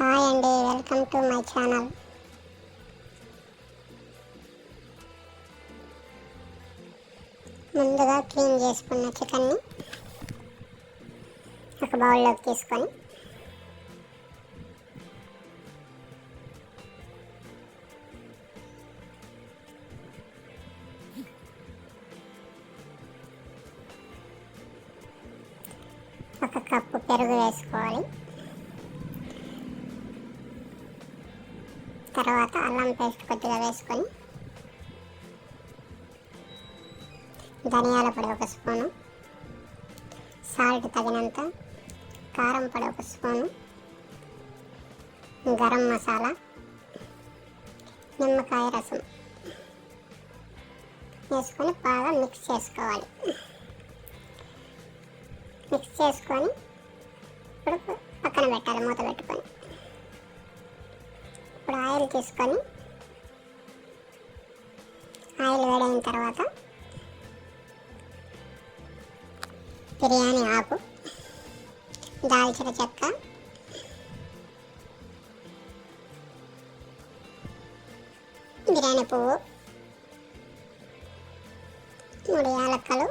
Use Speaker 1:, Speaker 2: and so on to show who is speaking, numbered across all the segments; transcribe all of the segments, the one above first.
Speaker 1: Hi అండి welcome to my channel. ముందుగా clean చేసుకున్న చికెన్ని ఒక బౌల్లోకి తీసుకొని ఒక కప్పు పెరుగు వేసుకోవాలి. తర్వాత అల్లం పేస్ట్ కొద్దిగా వేసుకొని ధనియాల పొడి ఒక స్పూను సాల్ట్ తగినంత కారం పొడి ఒక స్పూను గరం మసాలా నిమ్మకాయ రసం వేసుకొని బాగా మిక్స్ చేసుకోవాలి. మిక్స్ చేసుకొని ఇప్పుడు పక్కన పెట్టాలి మూత పెట్టుకొని. ఇప్పుడు ఆయిల్ తీసుకొని ఆయిల్ వేడైన తర్వాత బిర్యానీ ఆకు దాల్చిన చెక్క బిర్యానీ పువ్వు మూడు యాలక్కలు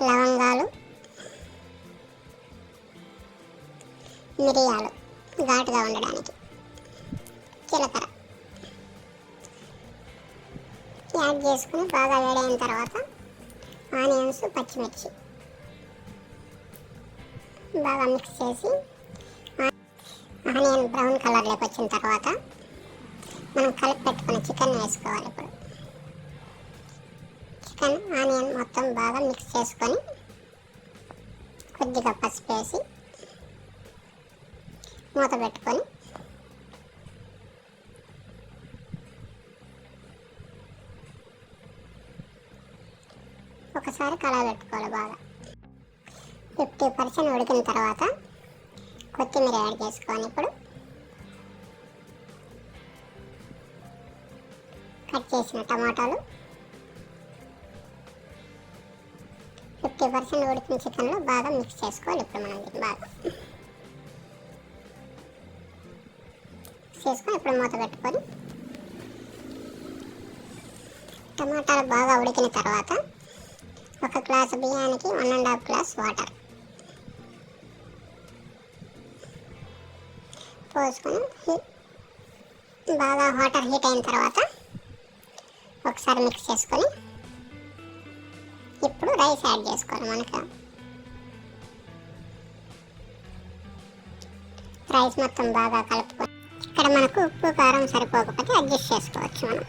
Speaker 1: లవంగాలు మిరియాలు ఘాటుగా ఉండడానికి. జీలకర్ర. యాడ్ చేసుకుని బాగా వేడైన తర్వాత ఆనియన్స్ పచ్చిమిర్చి బాగా మిక్స్ చేసి ఆనియన్ బ్రౌన్ కలర్లోకి వచ్చిన తర్వాత మనం కలిపి పెట్టుకున్న చికెన్ వేసుకోవాలి ఇప్పుడు. చికెన్ ఆనియన్ మొత్తం బాగా మిక్స్ చేసుకొని కొద్దిగా పసుపు వేసి మూత పెట్టుకొని ఒకసారి కళా పెట్టుకోవాలి బాగా. ఫిఫ్టీ పర్సెంట్ ఉడికిన తర్వాత కొత్తిమీర యాడ్ చేసుకోవాలి ఇప్పుడు. కట్ చేసిన టమాటాలు. ఫిఫ్టీ పర్సెంట్ ఉడికిన చికెన్లో బాగా మిక్స్ చేసుకోవాలి ఇప్పుడు మనం బాగా. చేసుకొని ఇప్పుడు మూత పెట్టుకొని టమాటాలు బాగా ఉడికిన తర్వాత ఒక గ్లాస్ బియ్యానికి one and half glass water పోసుకొని బాగా వాటర్ హీట్ అయిన తర్వాత ఒకసారి మిక్స్ చేసుకొని ఇప్పుడు రైస్ యాడ్ చేసుకోవాలి మనకు. రైస్ మొత్తం బాగా కలుపుకొని అక్కడ మనకు ఉప్పు కారం సరిపోకపోతే అడ్జస్ట్ చేసుకోవచ్చు మనం.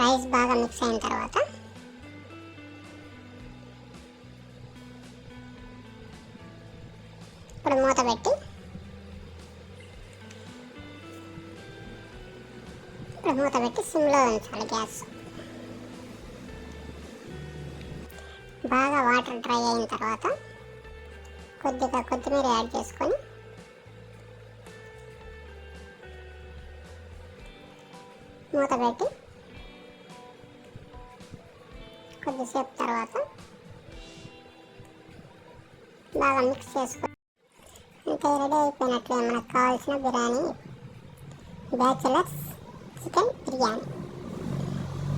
Speaker 1: రైస్ బాగా మిక్స్ అయిన తర్వాత ఇప్పుడు మూత పెట్టి ఇప్పుడు మూత పెట్టి సిమ్లో ఉంచాలి గ్యాస్. బాగా వాటర్ డ్రై అయిన తర్వాత కొద్దిగా కొత్తిమీర యాడ్ చేసుకొని మూత పెట్టి కొద్దిసేపు తర్వాత బాగా మిక్స్ చేసుకొని ఇంకా రెడీ అయిపోయినట్లే మనకు కావాల్సిన బిర్యానీ బ్యాచులర్స్ చికెన్ బిర్యానీ.